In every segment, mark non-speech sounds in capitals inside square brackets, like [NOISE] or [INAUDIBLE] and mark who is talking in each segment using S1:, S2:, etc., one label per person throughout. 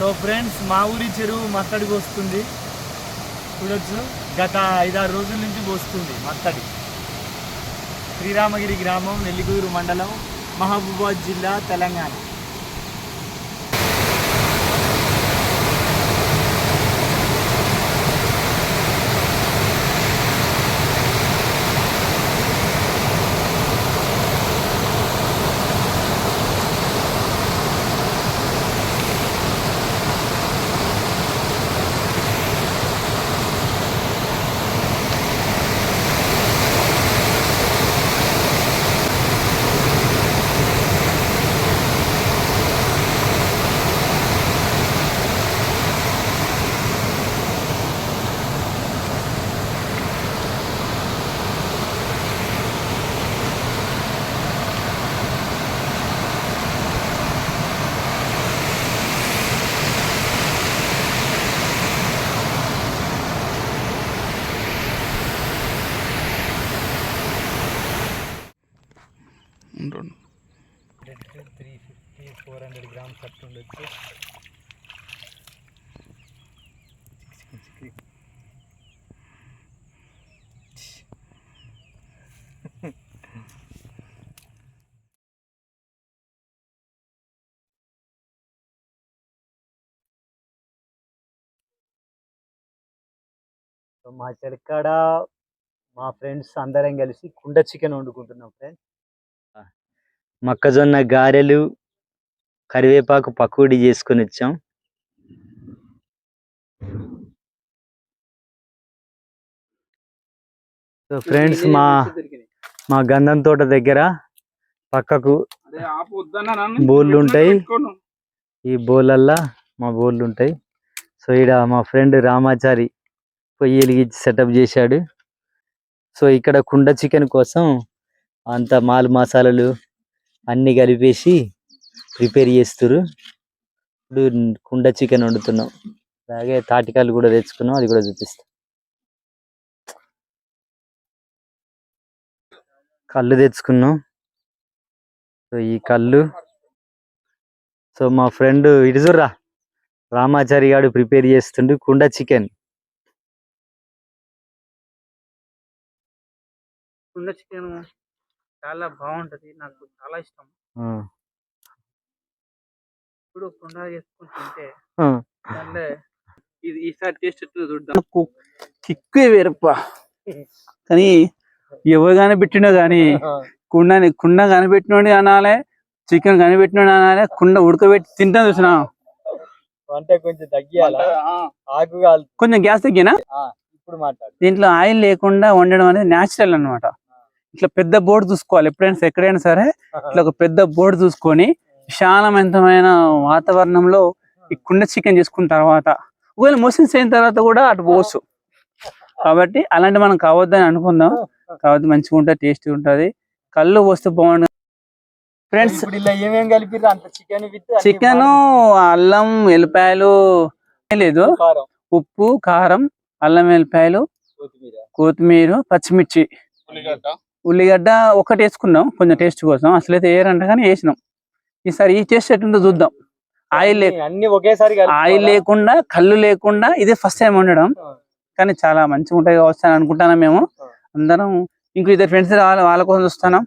S1: So friends మా ఊరి చెరువు మత్తడికి వస్తుంది చూడొచ్చు. గత ఐదారు రోజుల నుంచి వస్తుంది మత్తడి. శ్రీరామగిరి గ్రామం నెల్లిగూరు మండలం మహబూబాద్ జిల్లా Telangana three fifty four hundred grams అట్టు ఉండొచ్చు సో [LAUGHS] మా చెరకాడ మా ఫ్రెండ్స్ అందరం కలిసి కుండ చికెన్ వండుకుంటున్నాం ఫ్రెండ్స్ మొక్కజొన్న గారెలు కరివేపాకు పకోడీ చేసుకొని వచ్చాం. సో ఫ్రెండ్స్ మా మా గంధం తోట దగ్గర పక్కకు బోర్లు ఉంటాయి. ఈ బోర్లల్లా మా బోర్లు ఉంటాయి. సో ఈడ మా ఫ్రెండ్ రామాచారి పొయ్యి వెలిగించి సెటప్ చేశాడు. సో ఇక్కడ కుండ చికెన్ కోసం అంత మాల్ మసాలాలు అన్ని కలిపేసి ప్రిపేర్ చేస్తారు ఇప్పుడు కుండ చికెన్ వండుతున్నాం. అలాగే తాటికాయలు కూడా తెచ్చుకున్నాం. అది కూడా చూపిస్తాం. కళ్ళు తెచ్చుకున్నాం. సో ఈ కళ్ళు. సో మా ఫ్రెండ్ ఇటుజుర్రా రామాచారి గారు ప్రిపేర్ చేస్తుండు కుండ చికెన్.
S2: కుండ చికెన్ చాలా బాగుంటది. నాకు చాలా ఇష్టం. ఇప్పుడు కుండ చేసుకుని తింటే ఇది ఈసారి టేస్ట్ ఎట్లా చూద్దాం. కిక్కే వేరప్ప కానీ ఎవరు కనిపెట్టినా కానీ కుండని కుండ కనిపెట్టినోడి అనాలే చికెన్ కనిపెట్టినోడి అనాలే కుండ ఉడకబెట్టి తింటా చూసిన.
S1: అంటే కొంచెం తగ్గియాలా? ఆకు కాలు
S2: కొంచెం గ్యాస్ తగ్గినా?
S1: ఇప్పుడు మాట్లాడు.
S2: దీంట్లో ఆయిల్ లేకుండా వండడం అనేది న్యాచురల్ అన్నమాట. ఇట్లా పెద్ద బోర్డు చూసుకోవాలి. ఎప్పుడైనా ఎక్కడైనా సరే ఇట్లా ఒక పెద్ద బోర్డు చూసుకొని విశాలవంతమైన వాతావరణంలో ఈ కుండ చికెన్ చేసుకున్న తర్వాత ఒకవేళ మోషన్స్ అయిన తర్వాత కూడా అటు పోవచ్చు. కాబట్టి అలాంటి మనం కావద్దని అనుకుందాం. కాబట్టి మంచిగా ఉంటుంది టేస్ట్ ఉంటది. కళ్ళు పోస్తే బాగుంటుంది ఫ్రెండ్స్
S1: చికెన్
S2: అల్లం వెల్లిపాయలు లేదు. ఉప్పు కారం అల్లం వెల్లిపాయలు
S1: కొత్తిమీర.
S2: పచ్చిమిర్చి. ఉల్లిగడ్డ. ఒకటి వేసుకున్నాం కొంచెం టేస్ట్ కోసం. అసలైతే ఏరంట కానీ వేసినాం. ఈసారి ఈ టేస్ట్ చూద్దాం. ఆయిల్
S1: అన్ని- ఒకేసారి
S2: ఆయిల్ లేకుండా కళ్ళు లేకుండా ఇదే ఫస్ట్ టైం వండడం. కానీ చాలా మంచిగా ఉంటాయి కావచ్చు అని అనుకుంటాను మేము. అందరం ఇంకో ఇద్దరు ఫ్రెండ్స్ రావాలి వాళ్ళ కోసం చూస్తాను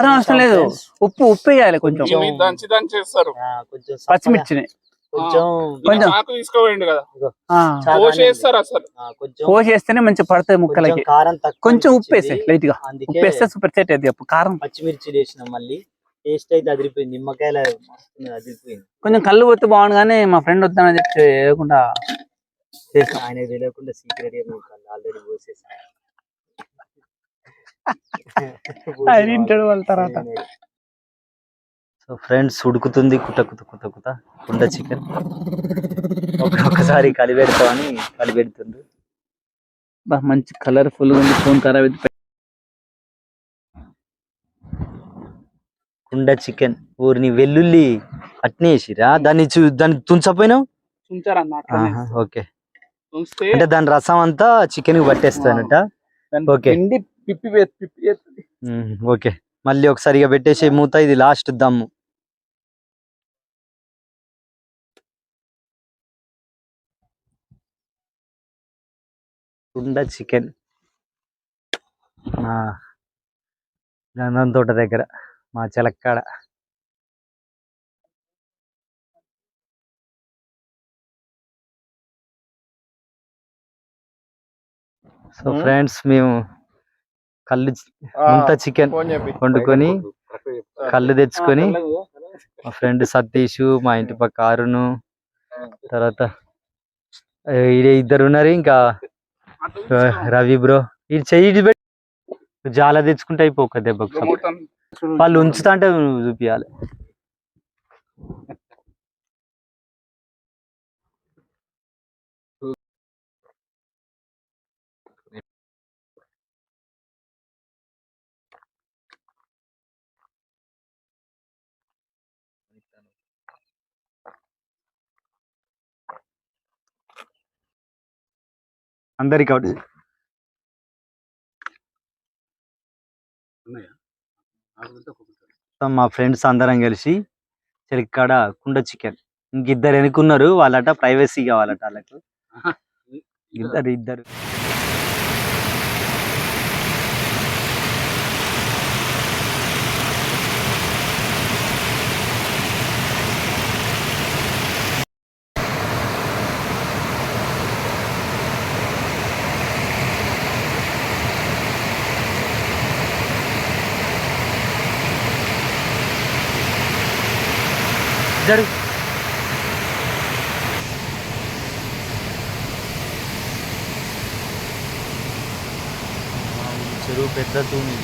S2: కారం అవసరం లేదు. ఉప్పు ఉప్పు వేయాలి కొంచెం.
S1: కొంచెం-
S3: ఇవి దంచి దంచి చేస్తారు
S1: కొంచెం
S2: పచ్చిమిర్చిని.
S1: కొంచెం
S2: కొంచెం.
S3: ఆకు తీసుకోవేయండి కదా.
S2: ఆ,
S1: చాలా
S3: కోసి వేస్తారు అసలు.
S1: ఆ, కొంచెం
S2: కోసి వేస్తేనే మంచిగా పడతాయి
S1: కొంచెం
S2: ముక్కలకి.
S1: కారం తక్కువ
S2: కొంచెం ఉప్పు వేసే
S1: అనిపించింది. లైట్గా
S2: ఉప్పు వేస్తే సూపర్ సెట్ అయితే కారం.
S1: పచ్చిమిర్చి వేసినాం మళ్ళీ. టేస్ట్ అయితే అదిరిపోయింది. నిమ్మకాయల మస్తు అదిరిపోయింది.
S2: కొంచెం కళ్ళు పోతే బాగుండు కానీ మా ఫ్రెండ్ వద్దామని చెప్పి వేయకుండా
S1: చేసిన. ఆయన తెలియకుండా సీక్రెట్గా ఆల్రెడీ పోసేసి. [LAUGHS]
S2: వాళ్ళ తర్వాత.
S1: సో ఫ్రెండ్స్ ఉడుకుతుంది కుట కుత కుత కుత కుండ చికెన్. ఒక్కసారి కలిపెడతామని కలిపెడుతుండ్రు.
S2: బా, మంచి కలర్ఫుల్గా ఉంది. ఫోన్ ఖరాబ్ అయితే
S1: కుండ చికెన్ ఊరిని వెల్లుల్లి అట్నే వేసిరా దాన్ని దాన్ని తుంచపోయినావు? ఓకే. అంటే దాని రసం అంతా చికెన్కి పట్టేస్తానట ఓకే. ఓకే. మళ్ళీ ఒకసారిగా పెట్టేసి మూత ఇది లాస్ట్ దమ్ము కుండ చికెన్. గంధం తోట దగ్గర. మా చిలక్కాడ. సో ఫ్రెండ్స్ మేము కళ్ళు ముంత చికెన్ వండుకొని కళ్ళు తెచ్చుకొని మా ఫ్రెండ్ సతీష్ మా ఇంటి పక్క అరుణు తర్వాత ఇద్దరు ఉన్నారు ఇంకా రవి బ్రో. ఇది చెయ్యి జాల తెచ్చుకుంటే అయిపో ఒక దెబ్బకు వాళ్ళు ఉంచుతా అంటే నువ్వు చూపియాలి. అందరికి ఒకటి. మా ఫ్రెండ్స్ అందరం కలిసి చెలికాడ కుండ చికెన్. ఇంకిద్దరు ఎనుకున్నారు వాళ్ళట ప్రైవసీ కావాలట వాళ్ళకు. ఇద్దరు ఇద్దరు. జరుగు చెరువు పెద్ద తూమి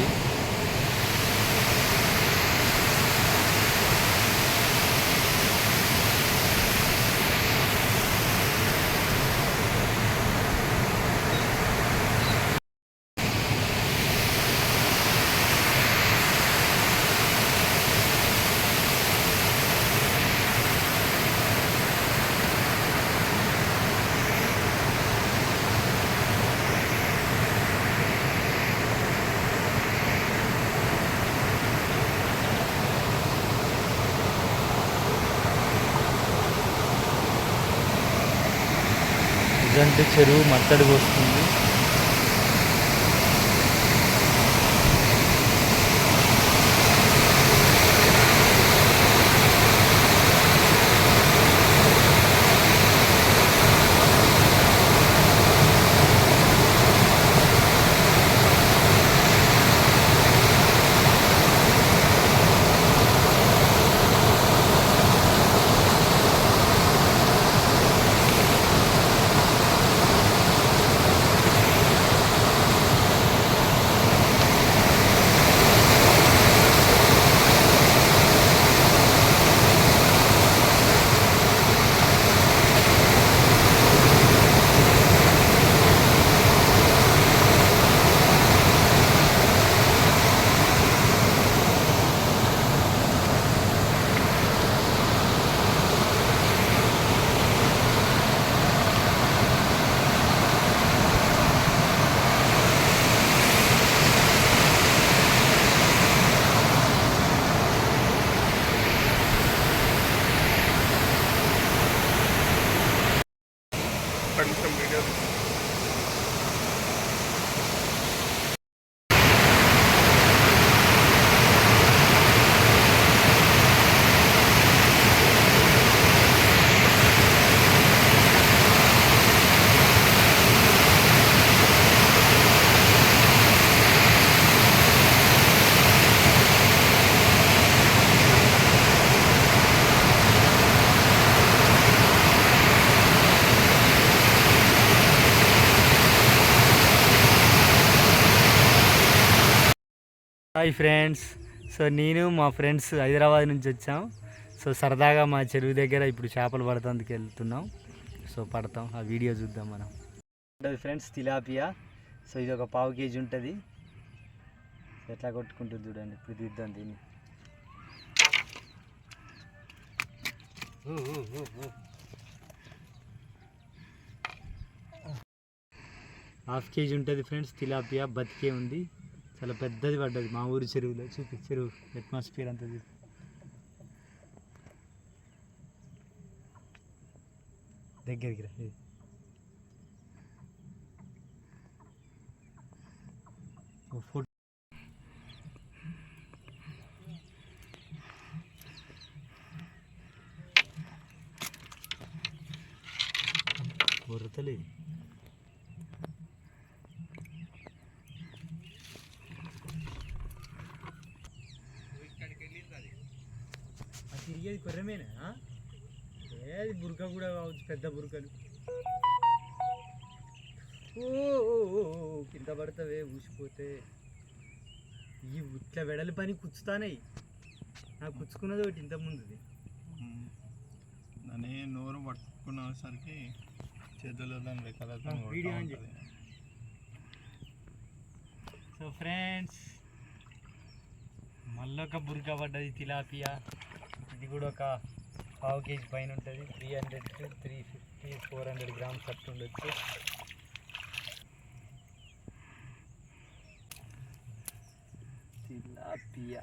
S1: ఎందుకంటే చెరువు మత్తడి వస్తుంది హాయ్ ఫ్రెండ్స్ సో నేను మా ఫ్రెండ్స్ హైదరాబాద్ నుంచి వచ్చాం. సో సరదాగా మా చెరువు దగ్గర ఇప్పుడు చేపలు పడతానికి వెళ్తున్నాం. సో పడతాం. ఆ వీడియో చూద్దాం మనం. ఫ్రెండ్స్ తిలాపియా సో ఇది ఒక పావు కేజీ ఉంటుంది. ఎట్లా కొట్టుకుంటుంది చూడండి. ఇప్పుడు తీద్దాం దీన్ని. హాఫ్ కేజీ ఉంటుంది ఫ్రెండ్స్ తిలాపియా బతికే ఉంది. చాలా పెద్దది పడ్డది మా ఊరి చెరువులో. చూపి చెరువు అట్మాస్ఫియర్ అంతా చూపి. దగ్గరికి రా ఇది. కొరతలేదు కొర్రమేనా ఏది బురక కూడా కావచ్చు పెద్ద బురకలు. ఓ కింద పడతావే ఊసిపోతే. ఈ ఇట్లా వెడలి పని కుచ్చుతానే. నాకు కుచ్చుకున్నది ఒకటి ఇంత ముందుది.
S3: దాన్ని నోరు పట్టుకునేసరికి చేతుల్లో దాని రెక్కల.
S1: సో ఫ్రెండ్స్ మళ్ళొక బురక పడ్డది తిలాపియా. ఇది కూడా ఒక పావు కేజీ పైన ఉంటుంది. Three hundred to three fifty four hundred grams అట్టు ఉండొచ్చు. తిలాపియా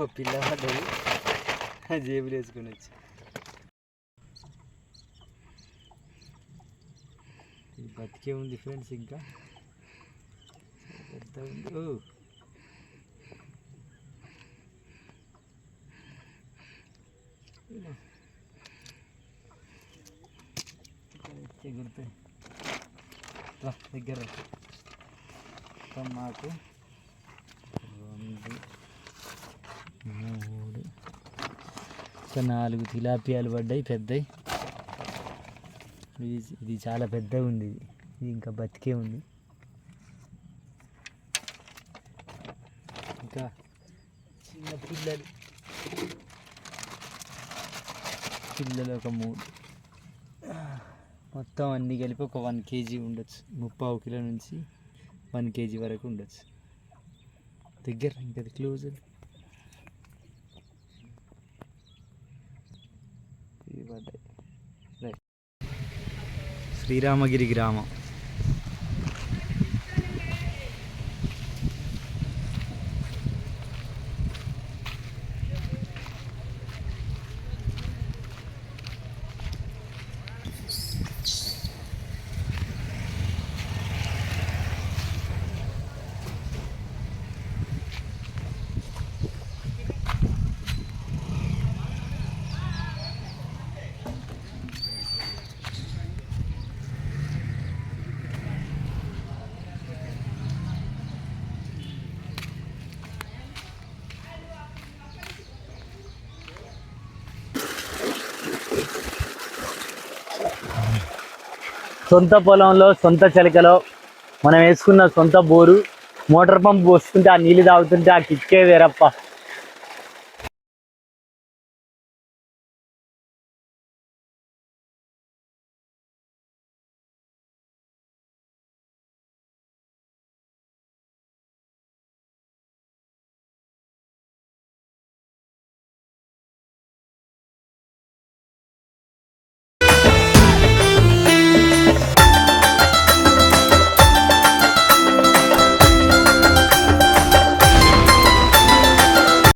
S1: ఇంకో పిల్ల జేబులు వేసుకొని వచ్చి. బతికే ఉంది ఫ్రెండ్స్ ఇంకా. పెద్ద ఉంది? ఓ ఎగురుతాయి దగ్గర మాకు రెండు మూడు ఒక నాలుగు తిలాపియాలు పడ్డాయి పెద్దవి ఇది చాలా పెద్దగా ఉంది. ఇది ఇది ఇంకా బతికే ఉంది. ఇంకా చిన్న పిల్లలు. పిల్లలు ఒక మూడు మొత్తం అన్నీ కలిపి ఒక వన్ కేజీ ఉండొచ్చు. ముప్పావు కిలో నుంచి వన్ కేజీ వరకు ఉండొచ్చు. దగ్గర ఇంకా క్లోజ్ శ్రీరామగిరి గ్రామం సొంత పొలంలో సొంత చిలకలో మనం వేసుకున్న సొంత బోరు మోటార్ పంప్ పోస్తుంటే ఆ నీళ్ళు తాగుతుంటే ఆ కిక్కే వేరప్ప.